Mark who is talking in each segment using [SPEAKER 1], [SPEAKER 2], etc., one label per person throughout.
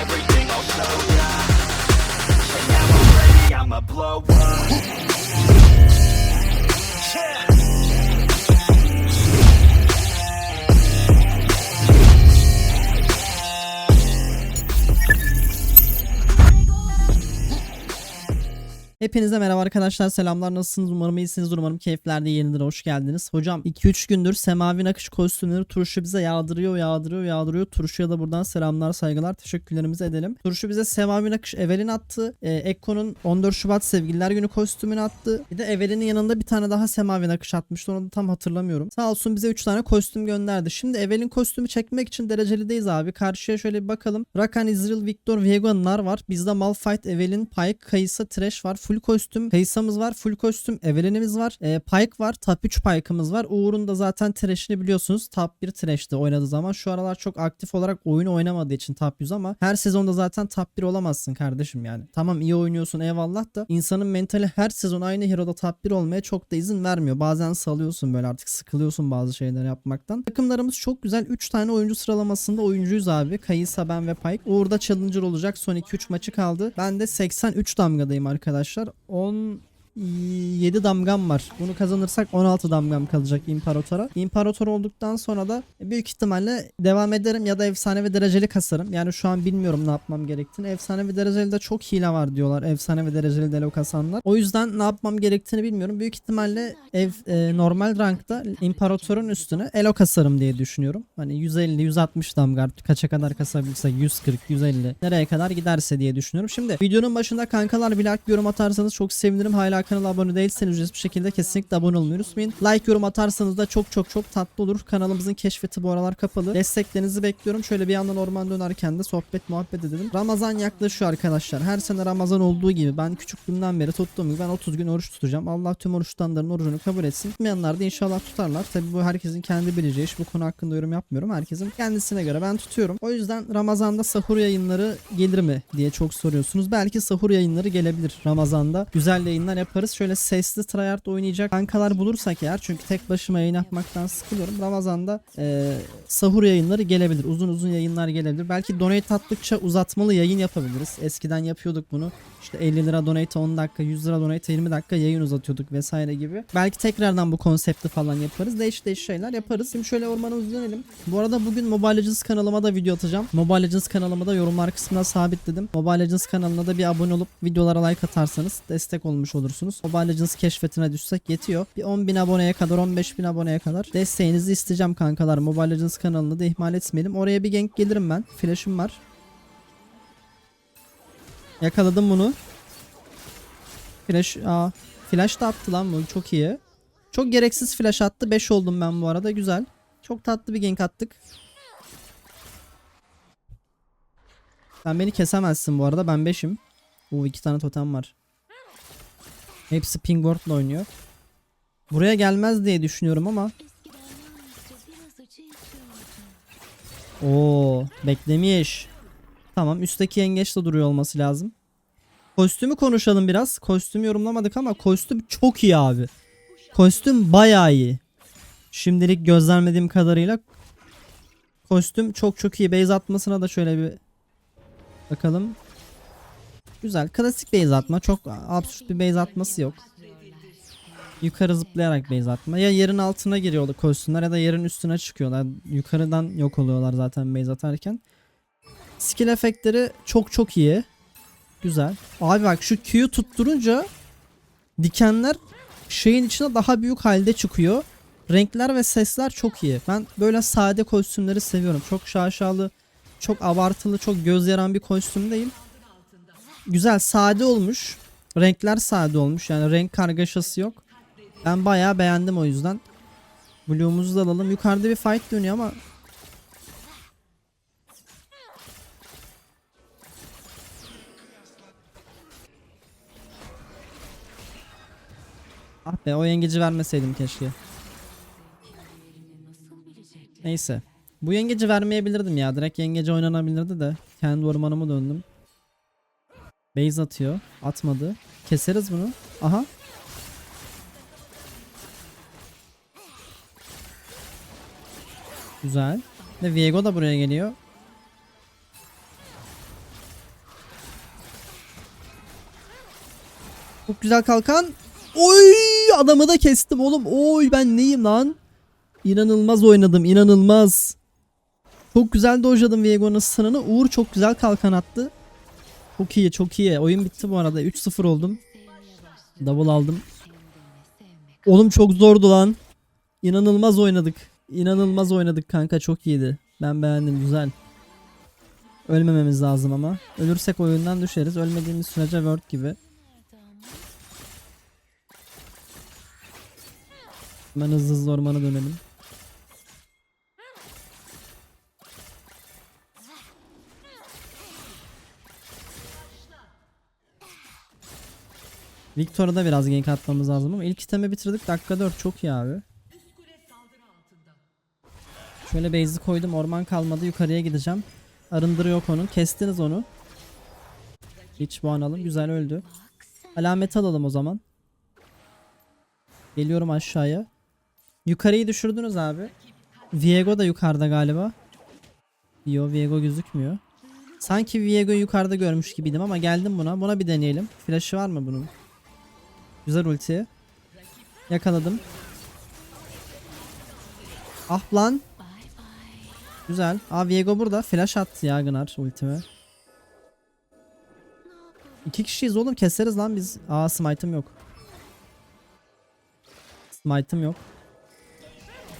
[SPEAKER 1] everything I'll show ya And now I'm ready, I'ma blow up Yeah.
[SPEAKER 2] Hepinize merhaba arkadaşlar selamlar nasılsınız umarım iyisiniz umarım keyiflerde yerindir hoş geldiniz. Hocam 2-3 gündür semavi nakış kostümleri turşu bize yağdırıyor yağdırıyor yağdırıyor. Turşuya da buradan selamlar saygılar teşekkürlerimizi edelim. Turşu bize semavi nakış Evelyn attı. Ee, Ekko'nun 14 Şubat sevgililer günü kostümünü attı. Bir de Evelyn'in yanında bir tane daha semavi nakış atmıştı onu da tam hatırlamıyorum. Sağ olsun bize 3 tane kostüm gönderdi. Şimdi Evelyn kostümü çekmek için derecelideyiz abi. Karşıya şöyle bir bakalım. Rakan, Israel, Victor, Viego, Nar var. Bizde Malphite, Evelyn, Pike, Kayısa, Trash var. Full kostüm. Kayısa'mız var. Full kostüm. Evelyn'imiz var. E, Pike var. Top 3 Pike'ımız var. Uğur'un da zaten Trash'ini biliyorsunuz. Top 1 Trash'te oynadığı zaman. Şu aralar çok aktif olarak oyunu oynamadığı için Top 100 ama her sezonda zaten Top 1 olamazsın kardeşim yani. Tamam iyi oynuyorsun eyvallah da insanın mentali her sezon aynı hero'da Top 1 olmaya çok da izin vermiyor. Bazen salıyorsun böyle artık sıkılıyorsun bazı şeyleri yapmaktan. Takımlarımız çok güzel. 3 tane oyuncu sıralamasında oyuncuyuz abi. Kayısa, ben ve Pike. Uğur'da Challenger olacak. Son 2-3 maçı kaldı. Ben de 83 damgadayım arkadaşlar. 10 7 damgam var. Bunu kazanırsak 16 damgam kalacak imparatora. İmparator olduktan sonra da büyük ihtimalle devam ederim ya da efsane ve dereceli kasarım. Yani şu an bilmiyorum ne yapmam gerektiğini. Efsane ve dereceli de çok hile var diyorlar. Efsane ve dereceli delo kasanlar. O yüzden ne yapmam gerektiğini bilmiyorum. Büyük ihtimalle ev e, normal rankta imparatorun üstüne elo kasarım diye düşünüyorum. Hani 150 160 damga artık kaça kadar kasabilirsek 140 150 nereye kadar giderse diye düşünüyorum. Şimdi videonun başında kankalar bir like yorum atarsanız çok sevinirim. Hala kanala abone değilseniz ücretsiz bir şekilde kesinlikle abone olmayı unutmayın. Like yorum atarsanız da çok çok çok tatlı olur. Kanalımızın keşfeti bu aralar kapalı. Desteklerinizi bekliyorum. Şöyle bir yandan orman dönerken de sohbet muhabbet edelim. Ramazan yaklaşıyor arkadaşlar. Her sene Ramazan olduğu gibi ben küçüklüğümden beri tuttuğum gibi ben 30 gün oruç tutacağım. Allah tüm oruç tutanların orucunu kabul etsin. Tutmayanlar da inşallah tutarlar. Tabi bu herkesin kendi bileceği iş. Bu konu hakkında yorum yapmıyorum. Herkesin kendisine göre ben tutuyorum. O yüzden Ramazan'da sahur yayınları gelir mi diye çok soruyorsunuz. Belki sahur yayınları gelebilir Ramazan'da. Güzel yayınlar yaparız. Şöyle sesli tryhard oynayacak kankalar bulursak eğer çünkü tek başıma yayın yapmaktan sıkılıyorum. Ramazan'da e, sahur yayınları gelebilir. Uzun uzun yayınlar gelebilir. Belki donate attıkça uzatmalı yayın yapabiliriz. Eskiden yapıyorduk bunu. İşte 50 lira donate 10 dakika, 100 lira donate 20 dakika yayın uzatıyorduk vesaire gibi. Belki tekrardan bu konsepti falan yaparız. Değişik değişik şeyler yaparız. Şimdi şöyle ormanımıza dönelim. Bu arada bugün Mobile Legends kanalıma da video atacağım. Mobile Legends kanalıma da yorumlar kısmına sabitledim. Mobile Legends kanalına da bir abone olup videolara like atarsanız destek olmuş olursunuz. Mobile Legends keşfetine düşsek yetiyor. Bir 10.000 aboneye kadar 15.000 aboneye kadar desteğinizi isteyeceğim kankalar. Mobile Legends kanalını da ihmal etmeyelim. Oraya bir gank gelirim ben. Flash'ım var. Yakaladım bunu. Flash, aa, flash da attı lan bu çok iyi. Çok gereksiz flash attı. 5 oldum ben bu arada. Güzel. Çok tatlı bir gank attık. Sen beni kesemezsin bu arada. Ben 5'im. Bu iki tane totem var. Hepsi Pingward'la oynuyor. Buraya gelmez diye düşünüyorum ama. Oo, beklemiş. Tamam, üstteki yengeç de duruyor olması lazım. Kostümü konuşalım biraz. Kostümü yorumlamadık ama kostüm çok iyi abi. Kostüm bayağı iyi. Şimdilik gözlemlediğim kadarıyla kostüm çok çok iyi. Base atmasına da şöyle bir bakalım. Güzel. Klasik base atma. Çok absürt bir base atması yok. Yukarı zıplayarak base atma. Ya yerin altına giriyorlar kostümler ya da yerin üstüne çıkıyorlar. Yukarıdan yok oluyorlar zaten base atarken. Skill efektleri çok çok iyi. Güzel. Abi bak şu Q'yu tutturunca dikenler şeyin içine daha büyük halde çıkıyor. Renkler ve sesler çok iyi. Ben böyle sade kostümleri seviyorum. Çok şaşalı, çok abartılı, çok göz yaran bir kostüm değil. Güzel, sade olmuş. Renkler sade olmuş. Yani renk kargaşası yok. Ben bayağı beğendim o yüzden. Blue'umuzu da alalım. Yukarıda bir fight dönüyor ama Ah be o yengeci vermeseydim keşke. Neyse. Bu yengeci vermeyebilirdim ya. Direkt yengeci oynanabilirdi de. Kendi ormanıma döndüm. Base atıyor. Atmadı. Keseriz bunu. Aha. Güzel. Ve Viego da buraya geliyor. Çok güzel kalkan. Oy adamı da kestim oğlum. Oy ben neyim lan? İnanılmaz oynadım inanılmaz. Çok güzel dojladım Viego'nun sınırını. Uğur çok güzel kalkan attı. Çok iyi çok iyi. Oyun bitti bu arada. 3-0 oldum. Double aldım. Oğlum çok zordu lan. İnanılmaz oynadık. İnanılmaz oynadık kanka çok iyiydi. Ben beğendim güzel. Ölmememiz lazım ama. Ölürsek oyundan düşeriz. Ölmediğimiz sürece Word gibi. Hemen hızlı hızlı ormana dönelim. Victor'a da biraz gank atmamız lazım ama ilk itemi bitirdik. Dakika 4 çok iyi abi. Şöyle base'i koydum. Orman kalmadı. Yukarıya gideceğim. Arındırı yok onun. Kestiniz onu. Hiç puan alın. Güzel öldü. Alamet alalım o zaman. Geliyorum aşağıya. Yukarıyı düşürdünüz abi. Viego da yukarıda galiba. Yo Viego gözükmüyor. Sanki Viego yukarıda görmüş gibiydim ama geldim buna. Buna bir deneyelim. Flash'ı var mı bunun? Güzel ulti. Yakaladım. Ah lan. Güzel. Aa Viego burada. Flash attı ya Gnar ultime. İki kişiyiz oğlum. Keseriz lan biz. Aa smite'ım yok. Smite'ım yok.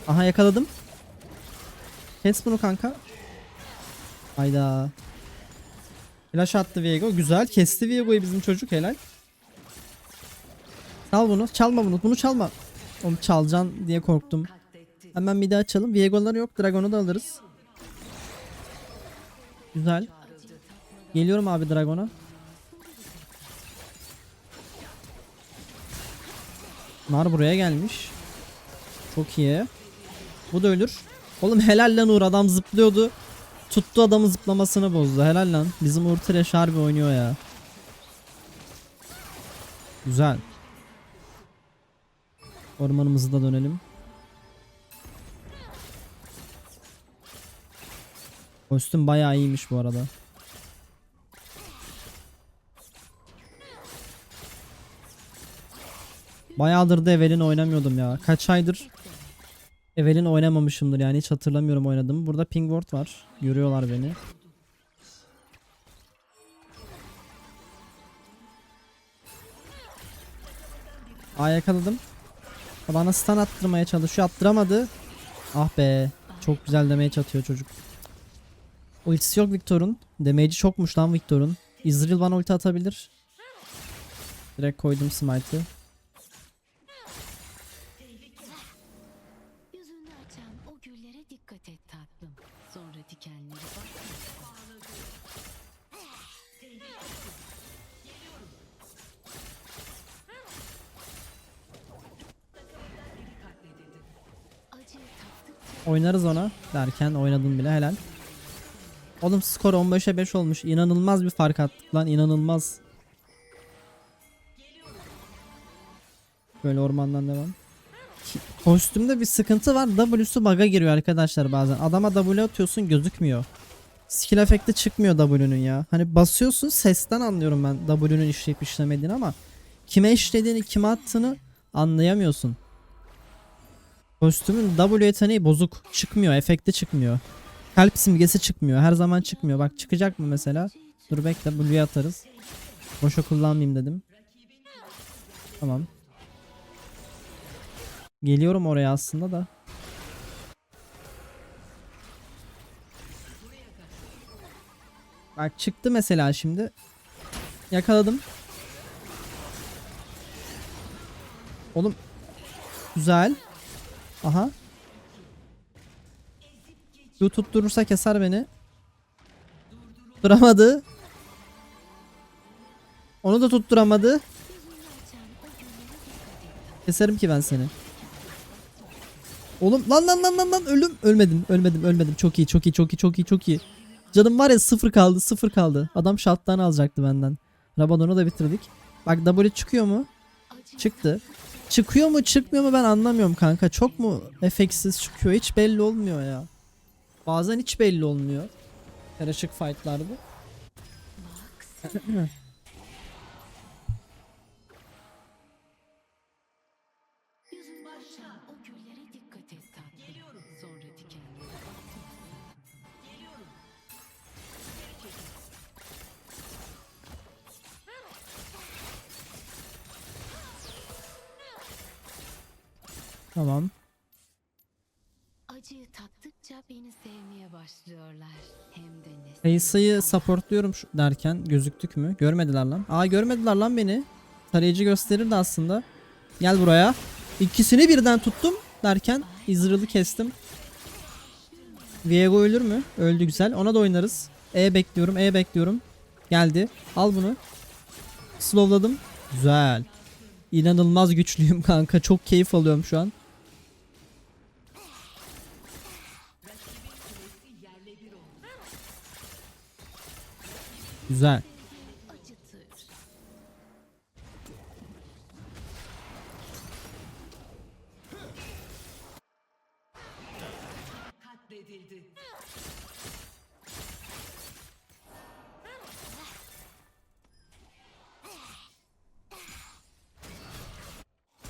[SPEAKER 2] Aha yakaladım. Kes bunu kanka. Hayda. Flash attı Viego. Güzel. Kesti Viego'yu bizim çocuk. Helal. Çal bunu. Çalma bunu. Bunu çalma. Oğlum çalacaksın diye korktum. Hemen daha açalım. Viego'ları yok. Dragon'u da alırız. Güzel. Geliyorum abi Dragon'a. Nar buraya gelmiş. Çok iyi. Bu da ölür. Oğlum helal lan Uğur adam zıplıyordu. Tuttu adamın zıplamasını bozdu. Helal lan. Bizim Uğur Trash harbi oynuyor ya. Güzel. Ormanımızı da dönelim. Kostüm bayağı iyiymiş bu arada. Bayağıdır da Evelyn oynamıyordum ya. Kaç aydır Evelyn oynamamışımdır yani hiç hatırlamıyorum oynadım. Burada ping ward var. Görüyorlar beni. Aa yakaladım. Bana stun attırmaya çalışıyor. Attıramadı. Ah be. Çok güzel damage atıyor çocuk. Ultisi yok Victor'un. Damage'i çokmuş lan Victor'un. Israel bana ulti atabilir. Direkt koydum smite'ı. Oynarız ona derken oynadım bile helal. Oğlum skor 15'e 5 olmuş. İnanılmaz bir fark attık lan inanılmaz. Böyle ormandan devam. Kostümde bir sıkıntı var. W'su bug'a giriyor arkadaşlar bazen. Adama W atıyorsun gözükmüyor. Skill efekti çıkmıyor W'nün ya. Hani basıyorsun sesten anlıyorum ben W'nün işleyip işlemediğini ama kime işlediğini kime attığını anlayamıyorsun. Kostümün W yeteneği bozuk. Çıkmıyor. Efekti çıkmıyor. Kalp simgesi çıkmıyor. Her zaman çıkmıyor. Bak çıkacak mı mesela? Dur bekle Blue'yu atarız. Boşa kullanmayayım dedim. Tamam. Geliyorum oraya aslında da. Bak çıktı mesela şimdi. Yakaladım. Oğlum. Güzel. Aha. Q tutturursa keser beni. Duramadı. Onu da tutturamadı. Keserim ki ben seni. Oğlum lan lan lan lan lan ölüm. Ölmedim ölmedim ölmedim. Çok iyi çok iyi çok iyi çok iyi çok iyi. Canım var ya sıfır kaldı sıfır kaldı. Adam shot'tan alacaktı benden. Rabadon'u da bitirdik. Bak W çıkıyor mu? Çıktı. Çıkıyor mu çıkmıyor mu ben anlamıyorum kanka. Çok mu efeksiz çıkıyor hiç belli olmuyor ya. Bazen hiç belli olmuyor. Karışık fightlarda. Tamam.
[SPEAKER 3] Acıyı tattıkça beni sevmeye başlıyorlar. Hem de ne
[SPEAKER 2] Kayısıyı supportluyorum şu- derken gözüktük mü? Görmediler lan. Aa görmediler lan beni. Tarayıcı gösterirdi aslında. Gel buraya. İkisini birden tuttum derken Ezreal'ı kestim. Viego ölür mü? Öldü güzel. Ona da oynarız. E bekliyorum. E bekliyorum. Geldi. Al bunu. Slowladım. Güzel. İnanılmaz güçlüyüm kanka. Çok keyif alıyorum şu an. Güzel.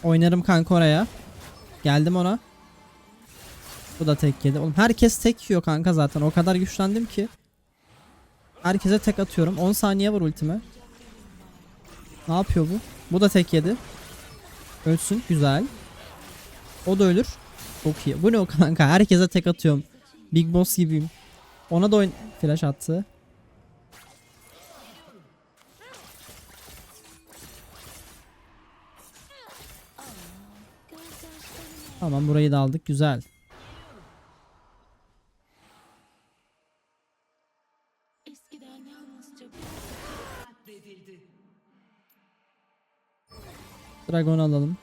[SPEAKER 2] Oynarım kanka oraya. Geldim ona. Bu da tek yedi. Oğlum herkes tek yiyor kanka zaten. O kadar güçlendim ki. Herkese tek atıyorum. 10 saniye var ultime. Ne yapıyor bu? Bu da tek yedi. Ölsün. Güzel. O da ölür. Çok iyi. Bu ne o kanka? Herkese tek atıyorum. Big Boss gibiyim. Ona da oyun... Flash attı. Tamam burayı da aldık. Güzel. Dragon alalım.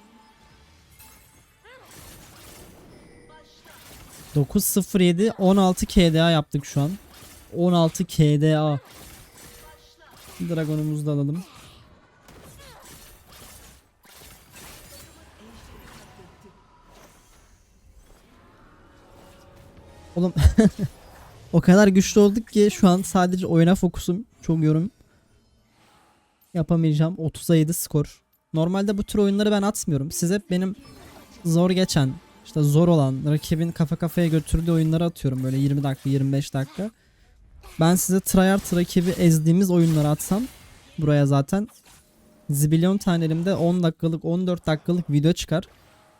[SPEAKER 2] 907 16 KDA yaptık şu an. 16 KDA. Dragon'umuzu da alalım. Oğlum o kadar güçlü olduk ki şu an sadece oyuna fokusum. Çok yorum yapamayacağım. 30'a 7 skor. Normalde bu tür oyunları ben atmıyorum. Siz hep benim zor geçen, işte zor olan, rakibin kafa kafaya götürdüğü oyunları atıyorum böyle 20 dakika, 25 dakika. Ben size tryhard rakibi ezdiğimiz oyunları atsam buraya zaten zibilyon tane elimde 10 dakikalık, 14 dakikalık video çıkar.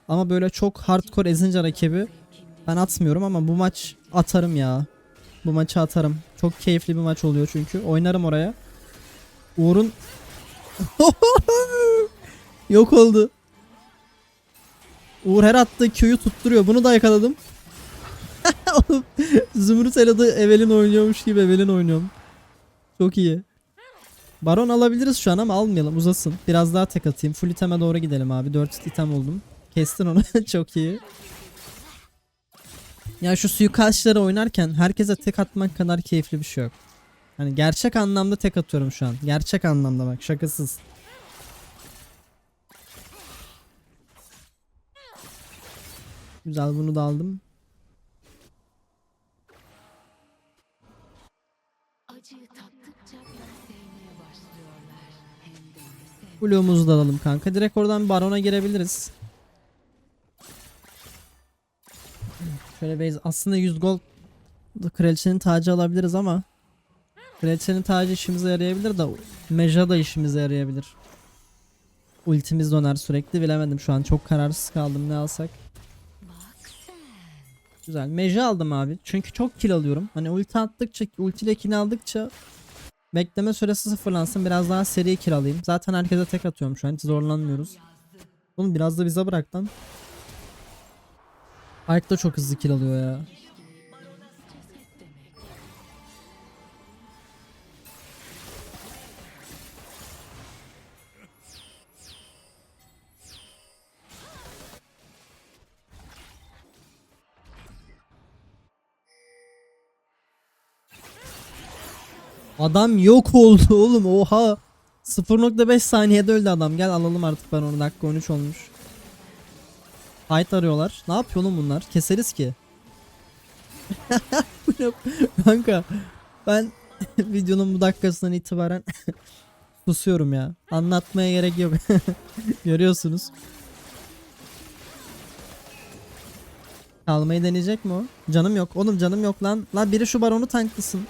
[SPEAKER 2] Ama böyle çok hardcore ezince rakibi ben atmıyorum ama bu maç atarım ya. Bu maçı atarım. Çok keyifli bir maç oluyor çünkü. Oynarım oraya. Uğur'un Yok oldu. Uğur her attığı Q'yu tutturuyor. Bunu da yakaladım. Oğlum Zümrüt Eladı Evelyn oynuyormuş gibi Evelyn oynuyorum. Çok iyi. Baron alabiliriz şu an ama almayalım uzasın. Biraz daha tek atayım. Full iteme doğru gidelim abi. 4 item oldum. Kestin onu. Çok iyi. Ya şu suikastçıları oynarken herkese tek atmak kadar keyifli bir şey yok. Hani gerçek anlamda tek atıyorum şu an. Gerçek anlamda bak şakasız. Güzel bunu da aldım. Blue'umuzu da alalım kanka. Direkt oradan barona girebiliriz. Şöyle base aslında 100 gold kraliçenin tacı alabiliriz ama kraliçenin tacı işimize yarayabilir de Meja da işimize yarayabilir. Ultimiz döner sürekli bilemedim şu an çok kararsız kaldım ne alsak. Güzel. Meja aldım abi. Çünkü çok kill alıyorum. Hani ulti attıkça, ultiyle kill aldıkça bekleme süresi sıfırlansın. Biraz daha seri kill alayım. Zaten herkese tek atıyorum şu an. Hiç zorlanmıyoruz. Oğlum biraz da bize bırak lan. Ark da çok hızlı kill alıyor ya. Adam yok oldu oğlum oha. 0.5 saniyede öldü adam. Gel alalım artık ben onu. Dakika 13 olmuş. Fight arıyorlar. Ne yapıyor oğlum bunlar? Keseriz ki. Kanka ben videonun bu dakikasından itibaren susuyorum ya. Anlatmaya gerek yok. Görüyorsunuz. Kalmayı deneyecek mi o? Canım yok. Oğlum canım yok lan. Lan biri şu baronu tanklasın.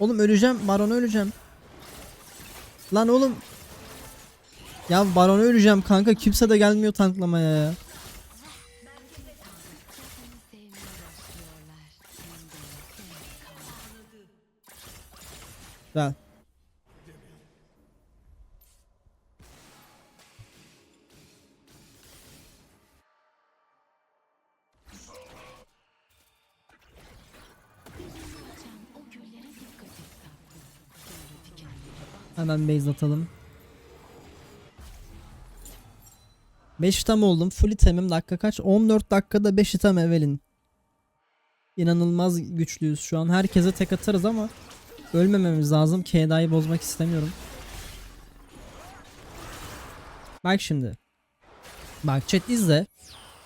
[SPEAKER 2] Oğlum öleceğim. Baron öleceğim. Lan oğlum. Ya Baron öleceğim kanka. Kimse de gelmiyor tanklamaya ya. Güzel. Hemen base atalım. 5 item oldum. Full itemim dakika kaç? 14 dakikada 5 item Evelyn. İnanılmaz güçlüyüz şu an. Herkese tek atarız ama ölmememiz lazım. KDA'yı bozmak istemiyorum. Bak şimdi. Bak chat izle.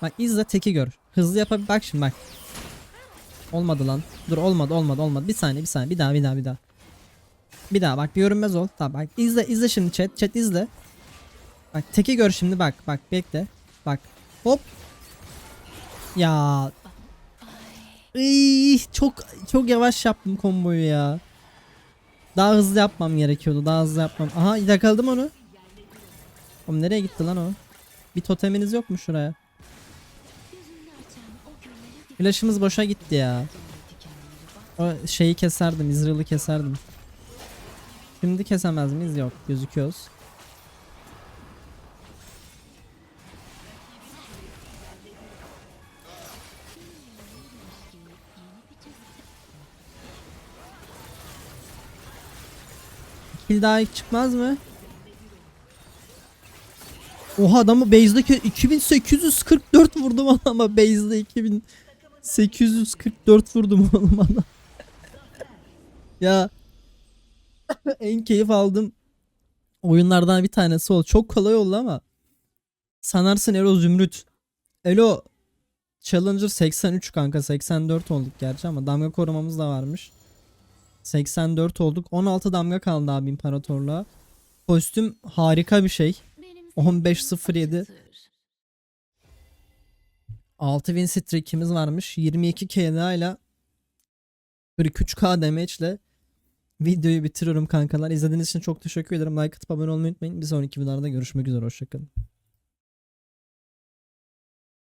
[SPEAKER 2] Bak izle teki gör. Hızlı yapab bak şimdi bak. Olmadı lan. Dur olmadı olmadı olmadı. Bir saniye bir saniye. Bir daha bir daha bir daha. Bir daha bak bir görünmez ol. Tamam bak izle izle şimdi chat. Chat izle. Bak teki gör şimdi bak bak bekle. Bak hop. Ya. Iy, çok çok yavaş yaptım komboyu ya. Daha hızlı yapmam gerekiyordu. Daha hızlı yapmam. Aha yakaladım onu. Oğlum nereye gitti lan o? Bir toteminiz yok mu şuraya? Flash'ımız boşa gitti ya. O şeyi keserdim. Israel'ı keserdim. Şimdi kesemez miyiz? Yok. Gözüküyoruz. Kill daha ilk çıkmaz mı? Oha adamı base'deki 2844 vurdum adama base'de 2844 vurdum oğlum adam. ya en keyif aldım oyunlardan bir tanesi oldu. Çok kolay oldu ama sanarsın Elo Zümrüt. Elo Challenger 83 kanka 84 olduk gerçi ama damga korumamız da varmış. 84 olduk. 16 damga kaldı abi imparatorluğa. Kostüm harika bir şey.
[SPEAKER 3] Benim
[SPEAKER 2] 15.07.
[SPEAKER 3] acıtır.
[SPEAKER 2] 6000 streak'imiz varmış. 22 KDA ile 43k damage ile videoyu bitiriyorum kankalar. İzlediğiniz için çok teşekkür ederim. Like atıp abone olmayı unutmayın. Bir sonraki videolarda görüşmek üzere. Hoşçakalın.